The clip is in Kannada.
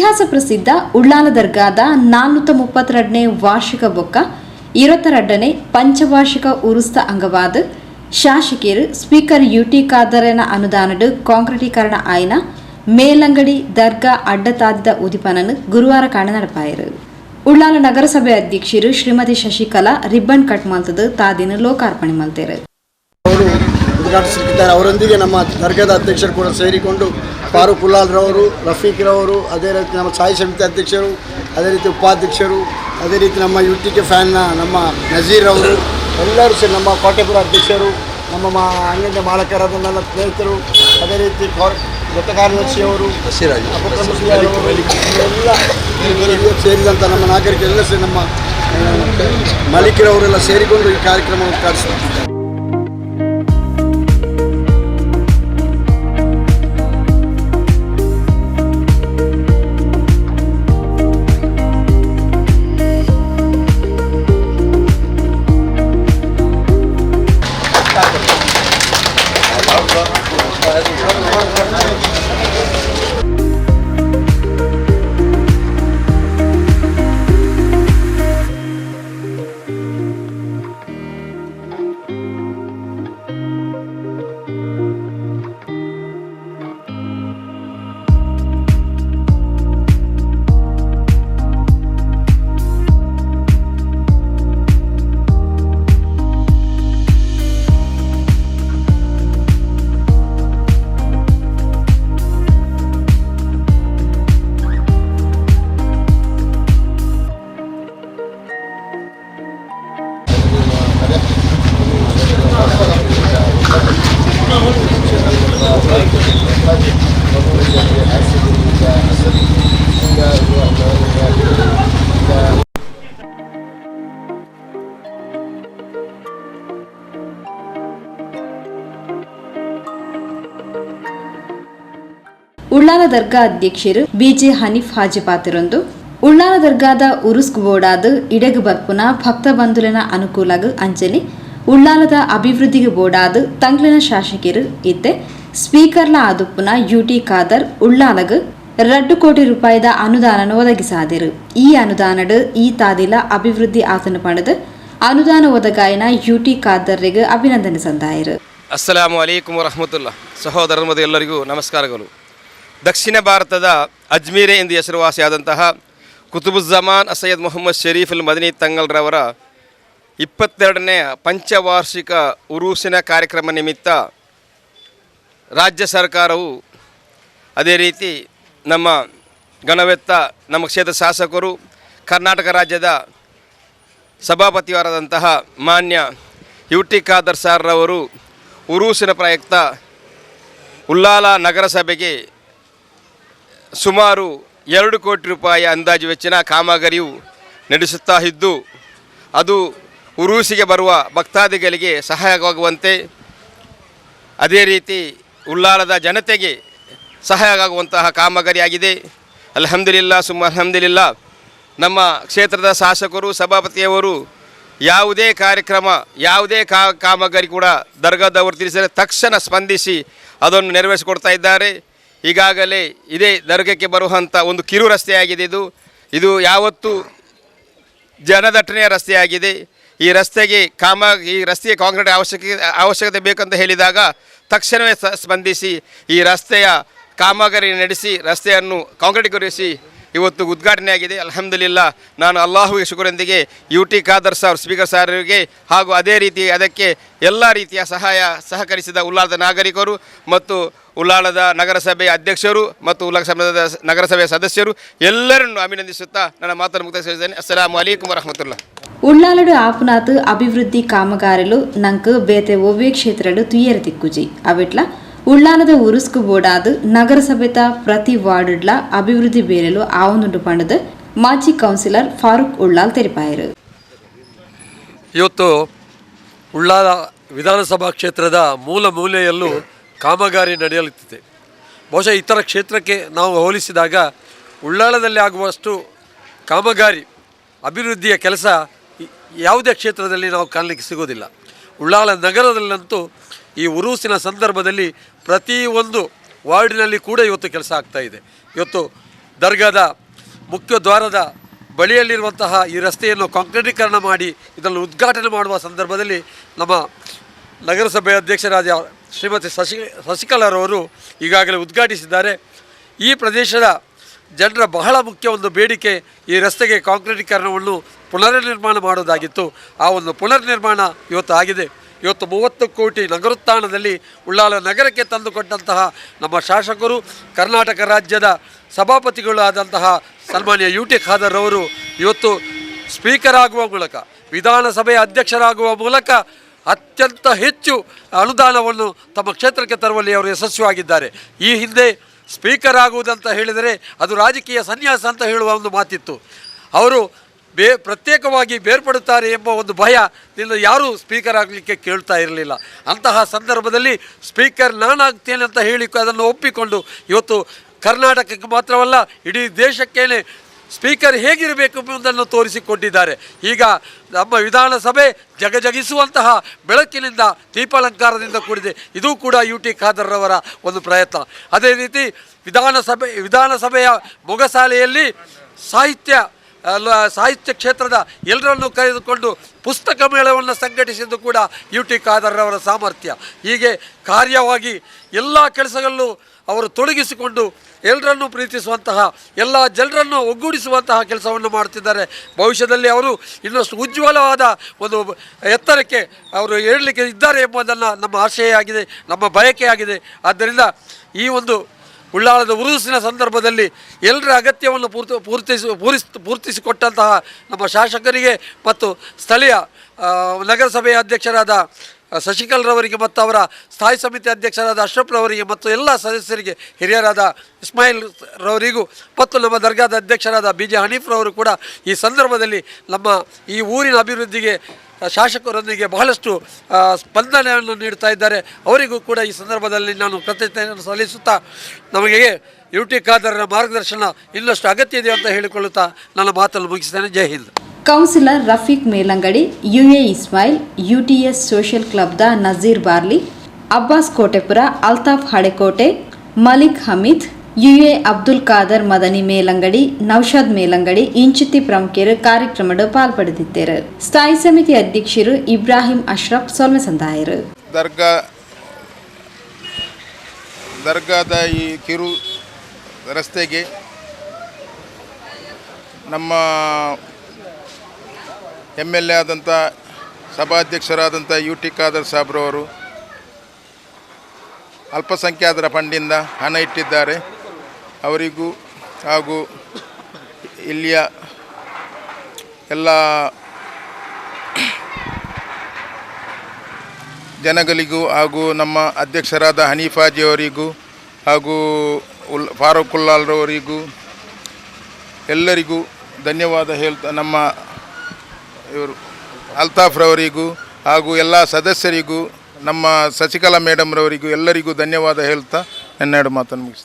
ಇತಿಹಾಸ ಪ್ರಸಿದ್ಧ ಉಳ್ಳಾಲ ದರ್ಗಾದ ನಾನ್ನೂತ ಮುಪ್ಪತ್ತೆರಡನೇ ವಾರ್ಷಿಕ ಬೊಕ್ಕ ಇರವತ್ತೆರಡನೇ ಪಂಚವಾರ್ಷಿಕ ಉರುಸ್ತ ಅಂಗವಾದ ಶಾಸಕಿಯರು ಸ್ಪೀಕರ್ ಯುಟಿ ಖಾದರನ ಅನುದಾನಡು ಕಾಂಕ್ರೀಟೀಕರಣ ಆಯ್ನ ಮೇಲಂಗಡಿ ದರ್ಗಾ ಅಡ್ಡತಾದಿದ ಉದಿಪನನ್ನು ಗುರುವಾರ ಕಾಣ ನಡಪಾಯರು. ಉಳ್ಳಾಲ ನಗರಸಭೆ ಅಧ್ಯಕ್ಷರು ಶ್ರೀಮತಿ ಶಶಿಕಲಾ ರಿಬ್ಬನ್ ಕಟ್ ಮಲ್ತದು ತಾದಿನ ಲೋಕಾರ್ಪಣೆ ಮಲ್ತೇರು. ಉದ್ಘಾಟಿಸಲಿದ್ದಾರೆ ಅವರೊಂದಿಗೆ ನಮ್ಮ ದರ್ಗದ ಅಧ್ಯಕ್ಷರು ಕೂಡ ಸೇರಿಕೊಂಡು ಫಾರೂಕ್ ಉಲ್ಲಾಲ್ರವರು ರಫೀಕ್ರವರು ಅದೇ ರೀತಿ ನಮ್ಮ ಸಾಯಿ ಸಮಿತಿ ಅಧ್ಯಕ್ಷರು ಅದೇ ರೀತಿ ಉಪಾಧ್ಯಕ್ಷರು ಅದೇ ರೀತಿ ನಮ್ಮ ಯು ಟಿ ಕೆ ಫ್ಯಾನ್ನ ನಮ್ಮ ನಜೀರ್ ಅವರು ಎಲ್ಲರೂ ಸೇರಿ ನಮ್ಮ ಕೋಟೆಪುರ ಅಧ್ಯಕ್ಷರು ನಮ್ಮ ಮಾ ಅಂಗಡಿಯ ಮಾಲಕರಾದ ನನ್ನ ಸ್ನೇಹಿತರು ಅದೇ ರೀತಿ ಜೊತೆ ಕಾರ್ಯದರ್ಶಿಯವರು ಎಲ್ಲ ಸೇರಿದಂಥ ನಮ್ಮ ನಾಗರಿಕರೆಲ್ಲ ಸೇರಿ ನಮ್ಮ ಮಲಿಕರವರೆಲ್ಲ ಮಾಲೀಕರವರೆಲ್ಲ ಸೇರಿಕೊಂಡು ಈ ಕಾರ್ಯಕ್ರಮ ಉದ್ಘಾಟಿಸಿದ್ದಾರೆ ದರ್ಗಾ ಅಧ್ಯಕ್ಷರು ಬಿಜೆ ಹನೀಫ್ ಹಾಜಿಪಾತಿರೊಂದು ಉಳ್ಳಾಲ ದರ್ಗಾದ ಉರುಸ್ಕ್ ಬೋಡಾದ ಇಡಗ ಬರ್ಪುನ ಭಕ್ತ ಬಂಧುಲಿನ ಅನುಕೂಲಗ್ ಅಂಜಲಿ, ಉಳ್ಳಾಲದ ಅಭಿವೃದ್ಧಿಗೆ ಬೋಡಾದ ತಂಗ್ಲಿನ ಶಾಸಕರು ಇತ್ತೆ ಸ್ಪೀಕರ್ನ ಆದುಪ್ಪುನ ಯುಟಿ ಖಾದರ್, ಉಳ್ಳಾಲಗ ರಡ್ಡು ಕೋಟಿ ರೂಪಾಯಿದ ಅನುದಾನ ಒದಗಿಸಾದರು ಈ ಅನುದಾನಡು ಈ ತಾದಿಲ ಅಭಿವೃದ್ಧಿ ಆತನ ಪಡೆದು ಅನುದಾನ ಒದಗಾಯನ ಯುಟಿ ಖಾದರ್ರಿಗೆ ಅಭಿನಂದನೆ ಸಂದಾಯರು. ಅಸ್ಸಲಾಮು ಅಲೈಕುಮ್ ವರಹಮತುಲ್ಲಾ. ಸಹೋದರರ ಎಲ್ಲರಿಗೂ ನಮಸ್ಕಾರಗಳು. ದಕ್ಷಿಣ ಭಾರತದ ಅಜ್ಮೀರೆ ಎಂದು ಹೆಸರುವಾಸಿಯಾದಂತಹ ಕುತುಬುಜ್ಜಮಾನ್ ಸೈಯದ್ ಮೊಹಮ್ಮದ್ ಶರೀಫ್ ಅಲ್ ಮದನಿ ತಂಗಲ್ರವರ ಇಪ್ಪತ್ತೆರಡನೇ ಪಂಚವಾರ್ಷಿಕ ಉರೂಸಿನ ಕಾರ್ಯಕ್ರಮ ನಿಮಿತ್ತ ರಾಜ್ಯ ಸರ್ಕಾರವು ಅದೇ ರೀತಿ ನಮ್ಮ ಗಣವೆತ್ತ ನಮ್ಮ ಕ್ಷೇತ್ರ ಶಾಸಕರು, ಕರ್ನಾಟಕ ರಾಜ್ಯದ ಸಭಾಪತಿಯವರಾದಂತಹ ಮಾನ್ಯ ಯು ಟಿ ಖಾದರ್ ಸಾರ್ರವರು ಉರೂಸಿನ ಪ್ರಯುಕ್ತ ಉಲ್ಲಾಲ ನಗರಸಭೆಗೆ ಸುಮಾರು ಎರಡು ಕೋಟಿ ರೂಪಾಯಿ ಅಂದಾಜು ವೆಚ್ಚಿನ ಕಾಮಗಾರಿಯು ನಡೆಸುತ್ತಾ ಇದ್ದು, ಅದು ಉರೂಸಿಗೆ ಬರುವ ಭಕ್ತಾದಿಗಳಿಗೆ ಸಹಾಯವಾಗುವಂತೆ, ಅದೇ ರೀತಿ ಉಳ್ಳಾಲದ ಜನತೆಗೆ ಸಹಾಯವಾಗುವಂತಹ ಕಾಮಗಾರಿಯಾಗಿದೆ. ಅಲ್ಹಮ್ದುಲಿಲ್ಲ, ಸುಮ್ಮ ಅಲ್ಹಮ್ದುಲಿಲ್ಲ. ನಮ್ಮ ಕ್ಷೇತ್ರದ ಶಾಸಕರು, ಸಭಾಪತಿಯವರು ಯಾವುದೇ ಕಾರ್ಯಕ್ರಮ, ಯಾವುದೇ ಕಾ, ಕಾಮಗಾರಿ ಕೂಡ ದರ್ಗಾದವರು ತಿಳಿಸಿದರೆ ತಕ್ಷಣ ಸ್ಪಂದಿಸಿ ಅದನ್ನು ನೆರವೇರಿಸಿಕೊಡ್ತಾ ಇದ್ದಾರೆ. ಈಗಾಗಲೇ ಇದೇ ದರ್ಗಕ್ಕೆ ಬರುವಂಥ ಒಂದು ಕಿರು ರಸ್ತೆಯಾಗಿದೆ ಇದು. ಇದು ಯಾವತ್ತೂ ಜನದಟ್ಟಣೆಯ ರಸ್ತೆಯಾಗಿದೆ. ಈ ರಸ್ತೆಗೆ ಕಾಮ, ಈ ರಸ್ತೆಗೆ ಕಾಂಕ್ರೀಟ್ ಅವಶ್ಯಕ ಅವಶ್ಯಕತೆ ಬೇಕಂತ ಹೇಳಿದಾಗ ತಕ್ಷಣವೇ ಸ್ಪಂದಿಸಿ ಈ ರಸ್ತೆಯ ಕಾಮಗಾರಿ ನಡೆಸಿ, ರಸ್ತೆಯನ್ನು ಕಾಂಕ್ರೀಟೀಕರಿಸಿ ಇವತ್ತು ಉದ್ಘಾಟನೆಯಾಗಿದೆ ಅಲ್ಹಮ್ದುಲಿಲ್ಲ, ನಾನು ಅಲ್ಲಾಹುವಿಗೆ ಶುಕ್ರೊಂದಿಗೆ U T Khader sir speaker ಸಾರಿಗೆ ಹಾಗೂ ಅದೇ ರೀತಿ ಅದಕ್ಕೆ ಎಲ್ಲ ರೀತಿಯ ಸಹಾಯ ಸಹಕರಿಸಿದ ಉಲ್ಲಾಳದ ನಾಗರಿಕರು ಮತ್ತು ಉಲ್ಲಾಳದ ನಗರಸಭೆಯ ಅಧ್ಯಕ್ಷರು ಮತ್ತು ಉಲ್ಲಾಳ ನಗರಸಭೆಯ ಸದಸ್ಯರು ಎಲ್ಲರನ್ನು ಅಭಿನಂದಿಸುತ್ತಾ ನನ್ನ ಮಾತನ್ನು ಮುಕ್ತಾಯಿಸಿದ್ದೇನೆ ಅಸ್ಸಲಾಮು ಅಲೈಕುಮ್ ವರಹಮತುಲ್ಲಾ ಉಳ್ಳಾಲಡು ಆಪುನಾತ್ ಅಭಿವೃದ್ಧಿ ಕಾಮಗಾರಿಲು ನಂಕು ಬೇತೆ ಒವ್ವೇ ಕ್ಷೇತ್ರಡು ತುಯ್ಯರ ತಿಕ್ಕುಜಿ ಅವಿಟ್ಲ ಉಳ್ಳಾಲದ ಉರುಸ್ಕು ಬೋರ್ಡಾದ್ ನಗರಸಭೆತ ಪ್ರತಿ ವಾರ್ಡ್ಲ ಅಭಿವೃದ್ಧಿ ಬೇರೆಲು ಆವೊಂದುಂಡು ಪಂಡದು ಮಾಜಿ ಕೌನ್ಸಿಲರ್ ಫಾರೂಕ್ ಉಳ್ಳಾಲ್ ತೆರಿಪಾಯರು. ಇವತ್ತು ಉಳ್ಳಾಲ ವಿಧಾನಸಭಾ ಕ್ಷೇತ್ರದ ಮೂಲ ಮೂಲೆಯಲ್ಲೂ ಕಾಮಗಾರಿ ನಡೆಯಲಿತ್ತಿದೆ. ಬಹುಶಃ ಇತರ ಕ್ಷೇತ್ರಕ್ಕೆ ನಾವು ಹೋಲಿಸಿದಾಗ ಉಳ್ಳಾಳದಲ್ಲಿ ಆಗುವಷ್ಟು ಕಾಮಗಾರಿ, ಅಭಿವೃದ್ಧಿಯ ಕೆಲಸ ಯಾವುದೇ ಕ್ಷೇತ್ರದಲ್ಲಿ ನಾವು ಕಾಣಲಿಕ್ಕೆ ಸಿಗೋದಿಲ್ಲ ಉಳ್ಳಾಲ ನಗರದಲ್ಲಂತೂ ಈ ಉರೂಸಿನ ಸಂದರ್ಭದಲ್ಲಿ ಪ್ರತಿಯೊಂದು ವಾರ್ಡಿನಲ್ಲಿ ಕೂಡ ಇವತ್ತು ಕೆಲಸ ಆಗ್ತಾ ಇದೆ. ಇವತ್ತು ದರ್ಗಾದ ಮುಖ್ಯ ದ್ವಾರದ ಬಳಿಯಲ್ಲಿರುವಂತಹ ಈ ರಸ್ತೆಯನ್ನು ಕಾಂಕ್ರೀಟೀಕರಣ ಮಾಡಿ ಇದನ್ನು ಉದ್ಘಾಟನೆ ಮಾಡುವ ಸಂದರ್ಭದಲ್ಲಿ ನಮ್ಮ ನಗರಸಭೆ ಅಧ್ಯಕ್ಷರಾದ ಶ್ರೀಮತಿ ಶಶಿ ಶಶಿಕಲಾರವರು ಈಗಾಗಲೇ ಉದ್ಘಾಟಿಸಿದ್ದಾರೆ. ಈ ಪ್ರದೇಶದ ಜನರ ಬಹಳ ಮುಖ್ಯ ಒಂದು ಬೇಡಿಕೆ ಈ ರಸ್ತೆಗೆ ಕಾಂಕ್ರೀಟೀಕರಣವನ್ನು ಪುನರ್ನಿರ್ಮಾಣ ಮಾಡೋದಾಗಿತ್ತು ಆ ಒಂದು ಪುನರ್ನಿರ್ಮಾಣ ಇವತ್ತು ಆಗಿದೆ. ಇವತ್ತು ಮೂವತ್ತು ಕೋಟಿ ನಗರೋತ್ಥಾನದಲ್ಲಿ ಉಳ್ಳಾಲ ನಗರಕ್ಕೆ ತಂದುಕೊಟ್ಟಂತಹ ನಮ್ಮ ಶಾಸಕರು, ಕರ್ನಾಟಕ ರಾಜ್ಯದ ಸಭಾಪತಿಗಳು ಆದಂತಹ ಸನ್ಮಾನ್ಯ ಯು ಟಿ ಖಾದರ್ ಅವರು ಇವತ್ತು ಸ್ಪೀಕರ್ ಆಗುವ ಮೂಲಕ, ವಿಧಾನಸಭೆಯ ಅಧ್ಯಕ್ಷರಾಗುವ ಮೂಲಕ ಅತ್ಯಂತ ಹೆಚ್ಚು ಅನುದಾನವನ್ನು ತಮ್ಮ ಕ್ಷೇತ್ರಕ್ಕೆ ತರುವಲ್ಲಿ ಅವರು ಯಶಸ್ವಿಯಾಗಿದ್ದಾರೆ. ಈ ಹಿಂದೆ ಸ್ಪೀಕರ್ ಆಗುವುದಂತ ಹೇಳಿದರೆ ಅದು ರಾಜಕೀಯ ಸನ್ಯಾಸ ಅಂತ ಹೇಳುವ ಒಂದು ಮಾತಿತ್ತು. ಅವರು ಬೇ ಪ್ರತ್ಯೇಕವಾಗಿ ಬೇರ್ಪಡುತ್ತಾರೆ ಎಂಬ ಒಂದು ಭಯ ಭಯದಿಂದ ಯಾರೂ ಸ್ಪೀಕರ್ ಆಗಲಿಕ್ಕೆ ಕೇಳ್ತಾ ಇರಲಿಲ್ಲ. ಅಂತಹ ಸಂದರ್ಭದಲ್ಲಿ ಸ್ಪೀಕರ್ ನಾನಾಗ್ತೇನೆ ಅಂತ ಹೇಳಿ ಅದನ್ನು ಒಪ್ಪಿಕೊಂಡು ಇವತ್ತು ಕರ್ನಾಟಕಕ್ಕೆ ಮಾತ್ರವಲ್ಲ, ಇಡೀ ದೇಶಕ್ಕೇನೆ ಸ್ಪೀಕರ್ ಹೇಗಿರಬೇಕು ಎಂಬುದನ್ನು ತೋರಿಸಿಕೊಟ್ಟಿದ್ದಾರೆ ಈಗ ನಮ್ಮ ವಿಧಾನಸಭೆ ಜಗಜಗಿಸುವಂತಹ ಬೆಳಕಿನಿಂದ ದೀಪಾಲಂಕಾರದಿಂದ ಕೂಡಿದೆ. ಇದು ಕೂಡ ಯು ಟಿ ಖಾದರ್ರವರ ಒಂದು ಪ್ರಯತ್ನ. ಅದೇ ರೀತಿ ವಿಧಾನಸಭೆ, ವಿಧಾನಸಭೆಯ ಮೊಗಸಾಲೆಯಲ್ಲಿ ಸಾಹಿತ್ಯ ಅಲ್ಲ, ಸಾಹಿತ್ಯ ಕ್ಷೇತ್ರದ ಎಲ್ಲರನ್ನೂ ಕರೆದುಕೊಂಡು ಪುಸ್ತಕ ಮೇಳವನ್ನು ಸಂಘಟಿಸಿದ್ದು ಕೂಡ ಯು ಟಿ ಖಾದರ್ರವರ ಸಾಮರ್ಥ್ಯ. ಹೀಗೆ ಕಾರ್ಯವಾಗಿ ಎಲ್ಲ ಕೆಲಸಗಳಲ್ಲೂ ಅವರು ತೊಡಗಿಸಿಕೊಂಡು ಎಲ್ಲರನ್ನೂ ಪ್ರೀತಿಸುವಂತಹ ಎಲ್ಲ ಜನರನ್ನು ಒಗ್ಗೂಡಿಸುವಂತಹ ಕೆಲಸವನ್ನು ಮಾಡುತ್ತಿದ್ದಾರೆ. ಭವಿಷ್ಯದಲ್ಲಿ ಅವರು ಇನ್ನಷ್ಟು ಉಜ್ವಲವಾದ ಒಂದು ಎತ್ತರಕ್ಕೆ ಅವರು ಏಳಲಿಕ್ಕೆ ಇದ್ದಾರೆ ಎಂಬುದನ್ನು ನಮ್ಮ ಆಶಯ ಆಗಿದೆ ನಮ್ಮ ಬಯಕೆಯಾಗಿದೆ. ಆದ್ದರಿಂದ ಈ ಒಂದು ಉಳ್ಳಾಳದ ಉರುಸಿನ ಸಂದರ್ಭದಲ್ಲಿ ಎಲ್ಲರ ಅಗತ್ಯವನ್ನು ಪೂರ್ತಿ ಪೂರ್ತಿಸಿ ಪೂರಿಸ್ ಪೂರ್ತಿಸಿಕೊಟ್ಟಂತಹ ನಮ್ಮ ಶಾಸಕರಿಗೆ ಮತ್ತು ಸ್ಥಳೀಯ ನಗರಸಭೆಯ ಅಧ್ಯಕ್ಷರಾದ ಶಶಿಕಲ್ರವರಿಗೆ ಮತ್ತು ಅವರ ಸ್ಥಾಯಿ ಸಮಿತಿ ಅಧ್ಯಕ್ಷರಾದ ಅಶ್ರಫ್ರವರಿಗೆ ಮತ್ತು ಎಲ್ಲ ಸದಸ್ಯರಿಗೆ, ಹಿರಿಯರಾದ ಇಸ್ಮಾಯಿಲ್ ರವರಿಗೂ ಮತ್ತು ನಮ್ಮ ದರ್ಗಾದ ಅಧ್ಯಕ್ಷರಾದ ಬಿ ಜೆ ಹನೀಫ್ರವರು ಕೂಡ ಈ ಸಂದರ್ಭದಲ್ಲಿ ನಮ್ಮ ಈ ಊರಿನ ಅಭಿವೃದ್ಧಿಗೆ ಶಾಸಕರೊಂದಿಗೆ ಬಹಳಷ್ಟು ಸ್ಪಂದನೆಯನ್ನು ನೀಡ್ತಾ ಇದ್ದಾರೆ. ಅವರಿಗೂ ಕೂಡ ಈ ಸಂದರ್ಭದಲ್ಲಿ ನಾನು ಕೃತಜ್ಞತೆಯನ್ನು ಸಲ್ಲಿಸುತ್ತಾ ನಮಗೆ ಯು ಟಿ ಖಾದರ್ನ ಮಾರ್ಗದರ್ಶನ ಇನ್ನಷ್ಟು ಅಗತ್ಯ ಇದೆ ಅಂತ ಹೇಳಿಕೊಳ್ಳುತ್ತಾ ನನ್ನ ಮಾತನ್ನು ಮುಗಿಸ್ತೇನೆ ಜೈ Hind. Councillor Rafiq Melangadi U A Ismail, UTS social ಕ್ಲಬ್ದ Nazeer Barli, Abbas Kotepura, Altaf Halekote Malik Hameed U A Abdul Khader Madani Melangadi Naushad Melangadi, ಇಂಚಿತಿ ಪ್ರಮುಖರು ಕಾರ್ಯಕ್ರಮದ ಪಾಲ್ಪಡೆದಿದ್ದರು. ಸ್ಥಾಯಿ ಸಮಿತಿ ಅಧ್ಯಕ್ಷರು ಇಬ್ರಾಹಿಂ ಅಶ್ರಫ್ ಸೊಲ್ಮೆ ಸಂದಾಯರು. ದರ್ಗಾ, ದರ್ಗಾದ ಈ ಕಿರು ರಸ್ತೆಗೆ ನಮ್ಮ ಎಂ ಎಲ್ ಎ ಆದಂಥ ಸಭಾಧ್ಯಕ್ಷರಾದಂಥ ಯು ಟಿ ಖಾದರ್ ಸಾಬ್ರವರು ಅಲ್ಪಸಂಖ್ಯಾತರ ಫಂಡಿಂದ ಹಣ ಇಟ್ಟಿದ್ದಾರೆ. ಅವರಿಗೂ ಹಾಗೂ ಇಲ್ಲಿಯ ಎಲ್ಲ ಜನಗಳಿಗೂ ಹಾಗೂ ನಮ್ಮ ಅಧ್ಯಕ್ಷರಾದ ಹನೀಫಾಜಿಯವರಿಗೂ ಹಾಗೂ ಉಲ್ ಫಾರೂಕ್ ಉಲ್ಲಾಲ್ರವರಿಗೂ ಎಲ್ಲರಿಗೂ ಧನ್ಯವಾದ ಹೇಳ್ತಾ ನಮ್ಮ ಇವರು ಅಲ್ತಾಫ್ರವರಿಗೂ ಹಾಗೂ ಎಲ್ಲ ಸದಸ್ಯರಿಗೂ, ನಮ್ಮ ಸಸಿಕಲಾ ಮೇಡಮ್ರವರಿಗೂ ಎಲ್ಲರಿಗೂ ಧನ್ಯವಾದ ಹೇಳ್ತಾ ನನ್ನೆರಡು ಮಾತನ್ನು ಮುಗಿಸ್ತೀನಿ.